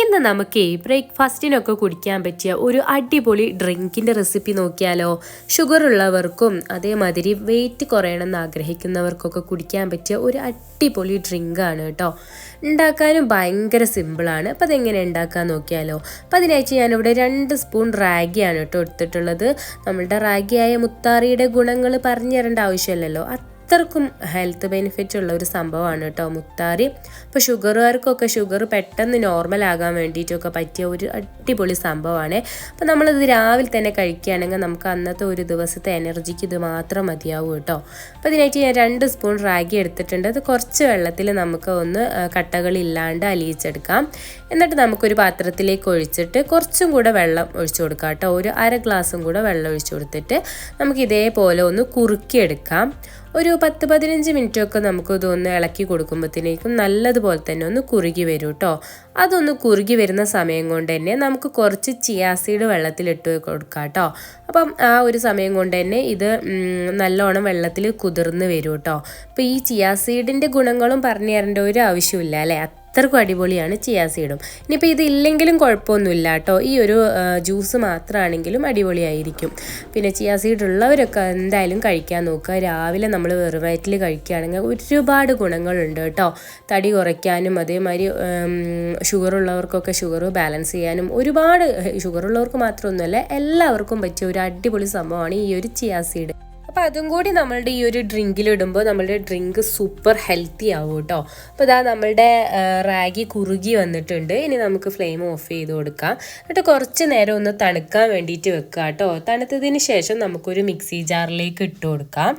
ഇന്ന് നമുക്ക് ബ്രേക്ക്ഫാസ്റ്റിനൊക്കെ കുടിക്കാൻ പറ്റിയ ഒരു അടിപൊളി ഡ്രിങ്കിന്റെ റെസിപ്പി നോക്കിയാലോ? ഷുഗർ ഉള്ളവർക്കും അതേമാതിരി വെയിറ്റ് കുറയണമെന്ന് ആഗ്രഹിക്കുന്നവർക്കൊക്കെ കുടിക്കാൻ പറ്റിയ ഒരു അടിപൊളി ഡ്രിങ്കാണ് കേട്ടോ. ഉണ്ടാക്കാനും ഭയങ്കര സിമ്പിളാണ്. അപ്പോൾ അതെങ്ങനെ ഉണ്ടാക്കാൻ നോക്കിയാലോ? അപ്പോൾ അതിനായിട്ട് ഞാനിവിടെ രണ്ട് സ്പൂൺ റാഗിയാണ് കേട്ടോ എടുത്തിട്ടുള്ളത്. നമ്മളുടെ റാഗിയായ മുത്താറിയുടെ ഗുണങ്ങൾ പറഞ്ഞു തരേണ്ട ആവശ്യമില്ലല്ലോ. അത്രക്കും ഹെൽത്ത് ബെനിഫിറ്റ് ഉള്ള ഒരു സംഭവമാണ് കേട്ടോ മുത്താറി. അപ്പോൾ ഷുഗറുകാർക്കൊക്കെ ഷുഗർ പെട്ടെന്ന് നോർമൽ ആകാൻ വേണ്ടിയിട്ടൊക്കെ പറ്റിയ ഒരു അടിപൊളി സംഭവമാണ്. അപ്പോൾ നമ്മളിത് രാവിലെ തന്നെ കഴിക്കുകയാണെങ്കിൽ നമുക്ക് അന്നത്തെ ഒരു ദിവസത്തെ എനർജിക്ക് ഇത് മാത്രം മതിയാവും കേട്ടോ. അപ്പോൾ ഇതിനായിട്ട് ഞാൻ രണ്ട് സ്പൂൺ റാഗി എടുത്തിട്ടുണ്ട്. അത് കുറച്ച് വെള്ളത്തിൽ നമുക്ക് ഒന്ന് കട്ടകളില്ലാണ്ട് അലിയിച്ചെടുക്കാം. എന്നിട്ട് നമുക്കൊരു പാത്രത്തിലേക്ക് ഒഴിച്ചിട്ട് കുറച്ചും കൂടെ വെള്ളം ഒഴിച്ചു കൊടുക്കാം കേട്ടോ. ഒരു അര ഗ്ലാസും കൂടെ വെള്ളം ഒഴിച്ചു കൊടുത്തിട്ട് നമുക്ക് ഇതേപോലെ ഒന്ന് കുറുക്കിയെടുക്കാം. ഒരു പത്ത് പതിനഞ്ച് മിനിറ്റൊക്കെ നമുക്ക് ഇതൊന്ന് ഇളക്കി കൊടുക്കുമ്പോഴത്തേക്കും നല്ലതുപോലെ തന്നെ ഒന്ന് കുറുകി വരും കേട്ടോ അതൊന്ന് കുറുകി വരുന്ന സമയം കൊണ്ട് തന്നെ നമുക്ക് കുറച്ച് ചിയാസീഡ് വെള്ളത്തിലിട്ട് കൊടുക്കാം കേട്ടോ അപ്പം ആ ഒരു സമയം കൊണ്ട് തന്നെ ഇത് നല്ലോണം വെള്ളത്തിൽ കുതിർന്ന് വരും കേട്ടോ അപ്പോൾ ഈ ചിയാസീഡിന്റെ ഗുണങ്ങളും പറഞ്ഞു തരേണ്ട ഒരു ആവശ്യമില്ല അല്ലേ? അത്രക്കും അടിപൊളിയാണ് ചിയാ സീഡും ഇനിയിപ്പോൾ ഇത് ഇല്ലെങ്കിലും കുഴപ്പമൊന്നുമില്ല കേട്ടോ. ഈ ഒരു ജ്യൂസ് മാത്രമാണെങ്കിലും അടിപൊളിയായിരിക്കും. പിന്നെ ചിയാ സീഡ് ഉള്ളവരൊക്കെ എന്തായാലും കഴിക്കാൻ നോക്കുക. രാവിലെ നമ്മൾ വെറുവയറ്റിൽ കഴിക്കുകയാണെങ്കിൽ ഒരുപാട് ഗുണങ്ങളുണ്ട് കേട്ടോ. തടി കുറയ്ക്കാനും അതേമാതിരി ഷുഗർ ഉള്ളവർക്കൊക്കെ ഷുഗർ ബാലൻസ് ചെയ്യാനും ഒരുപാട് ഷുഗർ ഉള്ളവർക്ക് മാത്രമൊന്നുമല്ല എല്ലാവർക്കും പറ്റിയ ഒരു അടിപൊളി സംഭവമാണ് ഈ ഒരു ചിയാ സീഡ് അപ്പോൾ അതും കൂടി നമ്മളുടെ ഈ ഒരു ഡ്രിങ്കിലിടുമ്പോൾ നമ്മളുടെ ഡ്രിങ്ക് സൂപ്പർ ഹെൽത്തി ആവും കേട്ടോ അപ്പോൾ ഇതാ നമ്മളുടെ റാഗി കുറുകി വന്നിട്ടുണ്ട്. ഇനി നമുക്ക് ഫ്ലെയിം ഓഫ് ചെയ്ത് കൊടുക്കാം. എന്നിട്ട് കുറച്ച് നേരം ഒന്ന് തണുക്കാൻ വേണ്ടിയിട്ട് വെക്കുക കേട്ടോ തണുത്തതിന് ശേഷം നമുക്കൊരു മിക്സി ജാറിലേക്ക് ഇട്ട് കൊടുക്കാം.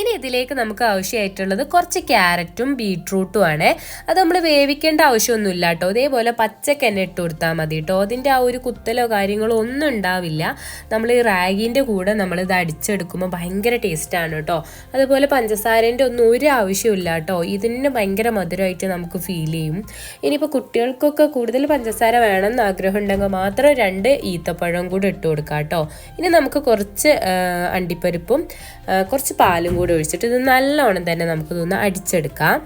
ഇനി ഇതിലേക്ക് നമുക്ക് ആവശ്യമായിട്ടുള്ളത് കുറച്ച് ക്യാരറ്റും ബീട്രൂട്ടും ആണ്. അത് നമ്മൾ വേവിക്കേണ്ട ആവശ്യമൊന്നുമില്ല കേട്ടോ. അതേപോലെ പച്ചക്ക് തന്നെ ഇട്ട് കൊടുത്താൽ മതി കേട്ടോ. അതിന്റെ ആ ഒരു കുത്തലോ കാര്യങ്ങളോ ഒന്നും ഉണ്ടാവില്ല. നമ്മൾ ഈ റാഗിന്റെ കൂടെ നമ്മളിത് അടിച്ചെടുക്കുമ്പോൾ ഭയങ്കര ടേസ്റ്റാണ് കേട്ടോ. അതുപോലെ പഞ്ചസാരേന്റെ ഒന്നും ഒരു ആവശ്യമില്ല കേട്ടോ. ഇതിന് ഭയങ്കര മധുരമായിട്ട് നമുക്ക് ഫീൽ ചെയ്യും. ഇനിയിപ്പോൾ കുട്ടികൾക്കൊക്കെ കൂടുതൽ പഞ്ചസാര വേണമെന്ന് ആഗ്രഹം ഉണ്ടെങ്കിൽ മാത്രം രണ്ട് ഈത്തപ്പഴം കൂടി ഇട്ട് കൊടുക്കാം കേട്ടോ. ഇനി നമുക്ക് കുറച്ച് അണ്ടിപ്പരിപ്പും കുറച്ച് പാലും കൂടി ഒഴിച്ചിട്ട് ഇത് നല്ലോണം തന്നെ നമുക്കിതൊന്ന് അടിച്ചെടുക്കാം.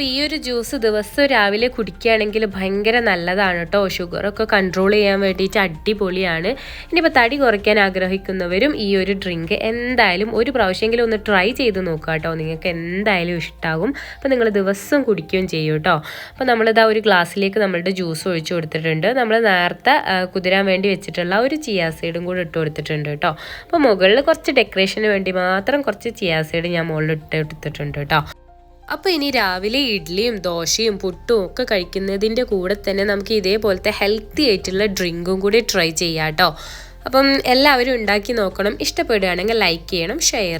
അപ്പോൾ ഈ ഒരു ജ്യൂസ് ദിവസം രാവിലെ കുടിക്കുകയാണെങ്കിൽ ഭയങ്കര നല്ലതാണ് കേട്ടോ ഷുഗറൊക്കെ കൺട്രോൾ ചെയ്യാൻ വേണ്ടിയിട്ട് അടിപൊളിയാണ്. ഇനിയിപ്പോൾ തടി കുറയ്ക്കാൻ ആഗ്രഹിക്കുന്നവരും ഈ ഒരു ഡ്രിങ്ക് എന്തായാലും ഒരു പ്രാവശ്യമെങ്കിലും ഒന്ന് ട്രൈ ചെയ്ത് നോക്കുക കേട്ടോ നിങ്ങൾക്ക് എന്തായാലും ഇഷ്ടമാകും അപ്പോൾ നിങ്ങൾ ദിവസം കുടിക്കുകയും ചെയ്യും കേട്ടോ അപ്പോൾ നമ്മളിതാ ഒരു ഗ്ലാസ്സിലേക്ക് നമ്മളുടെ ജ്യൂസ് ഒഴിച്ചു കൊടുത്തിട്ടുണ്ട്. നമ്മൾ നേരത്തെ കുതിരാൻ വേണ്ടി വെച്ചിട്ടുള്ള ഒരു ചിയാസൈഡും കൂടെ ഇട്ട് കൊടുത്തിട്ടുണ്ട് കേട്ടോ അപ്പോൾ മുകളിൽ കുറച്ച് ഡെക്കറേഷന് വേണ്ടി മാത്രം കുറച്ച് ചിയാസൈഡ് ഞാൻ മുകളിൽ ഇട്ട് എടുത്തിട്ടുണ്ട് കേട്ടോ അപ്പോൾ ഇനി രാവിലെ ഇഡ്ഡലിയും ദോശയും പുട്ടും ഒക്കെ കഴിക്കുന്നതിന്റെ കൂടെ തന്നെ നമുക്ക് ഇതേപോലത്തെ ഹെൽത്തി ആയിട്ടുള്ള ഡ്രിങ്കും കൂടി ട്രൈ ചെയ്യാം കേട്ടോ അപ്പം എല്ലാവരും ഉണ്ടാക്കി നോക്കണം. ഇഷ്ടപ്പെടുകയാണെങ്കിൽ ലൈക്ക് ചെയ്യണം ഷെയർ